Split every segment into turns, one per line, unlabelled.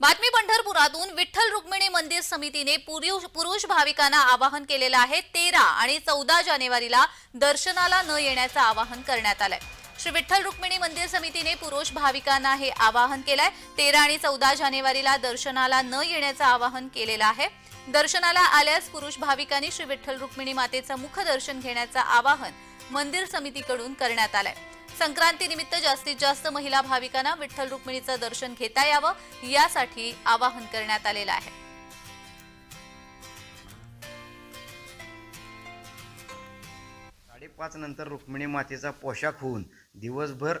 बातमी पंढरपुरातून विठ्ठल रुक्मिणी मंदिर समितीने पुरुष पुरुष भाविकांना आवाहन केलेलं आहे तेरा आणि चौदा जानेवारीला दर्शनाला न येण्याचं आवाहन करण्यात आलंय. श्री विठ्ठल रुक्मिणी मंदिर समितीने पुरुष भाविकांना हे आवाहन केलंय. तेरा आणि चौदा जानेवारीला दर्शनाला न येण्याचं आवाहन केलेलं आहे. दर्शनाला आल्यास पुरुष भाविकांनी श्री विठ्ठल रुक्मिणी मातेचं मुखदर्शन घेण्याचं आवाहन मंदिर समितीकडून करण्यात आलंय. संक्रांतीनिमित्त जास्तीत जास्त महिला भाविकांना विठ्ठल रुक्मिणीचं दर्शन घेता यावं यासाठी आवाहन करण्यात आलेलं आहे.
साडेपाच नंतर रुक्मिणी मातेचा पोशाख होऊन दिवसभर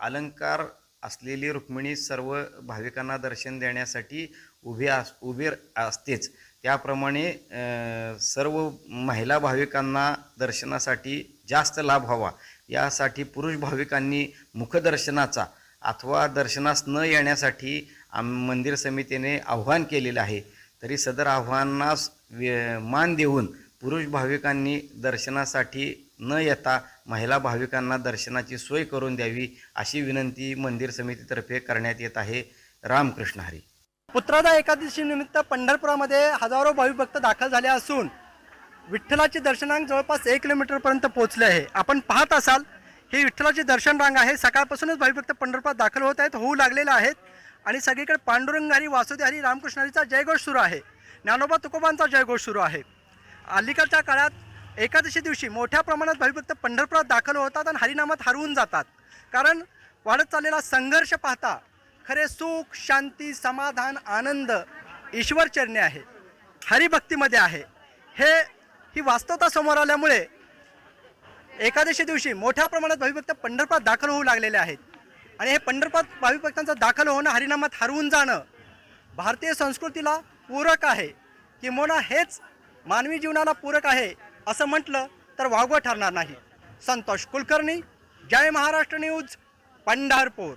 अलंकार असलेली रुक्मिणी सर्व भाविकांना दर्शन देण्यासाठी उभी अस उभी असतेच. त्याप्रमाणे सर्व महिला भाविकांना दर्शनासाठी जास्त लाभ व्हावा. यासाठी पुरुष भाविकांनी मुखदर्शनाचा अथवा दर्शनास न येण्यासाठी आम मंदिर समितीने आव्हान केलेलं आहे. तरी सदर आव्हानास व्य- मान देऊन पुरुष भाविकांनी दर्शनासाठी न येता महिला भाविकांना दर्शनाची सोय करून द्यावी अशी विनंती मंदिर समितीतर्फे करण्यात येत आहे. रामकृष्ण हरी.
पुत्रादा एकादशी निमित्त पंढरपुरामध्ये हजारो भाविक भक्त दाखल झाले असून विठ्ठलाचे दर्शनांक जवळपास एक किलोमीटरपर्यंत पोहोचले आहे. आपण पाहत असाल ही विठ्ठलाची दर्शन रांग आहे. सकाळपासूनच भाविभक्त पंढरपुरात दाखल होत आहेत होऊ लागलेले आहेत. आणि सगळीकडे पांडुरंगारी वासुदेहारी वासुदेव जयघोष सुरू आहे. ज्ञानोबा तुकोबांचा जयघोष सुरू आहे. अलीकडच्या काळात एकादशी दिवशी मोठ्या प्रमाणात भाविभक्त पंढरपुरात दाखल होतात आणि हरिनामात हरवून जातात. कारण वाढत चाललेला संघर्ष पाहता खरे सुख शांती समाधान आनंद ईश्वरचरणे आहे. हरिभक्तीमध्ये आहे. हे ही वास्तवता समोर आल्यामुळे एकादशी दिवशी मोठ्या प्रमाणात भाविभक्त पंढरपुरात दाखल होऊ लागलेले आहेत. आणि हे पंढरपुरात भाविभक्तांचं दाखल होणं हरिनामात हरवून जाणं भारतीय संस्कृतीला पूरक आहे. किंवा हेच मानवी जीवनाला पूरक आहे असं म्हटलं तर वागवं ठरणार नाही. संतोष कुलकर्णी जय महाराष्ट्र न्यूज पंढरपूर.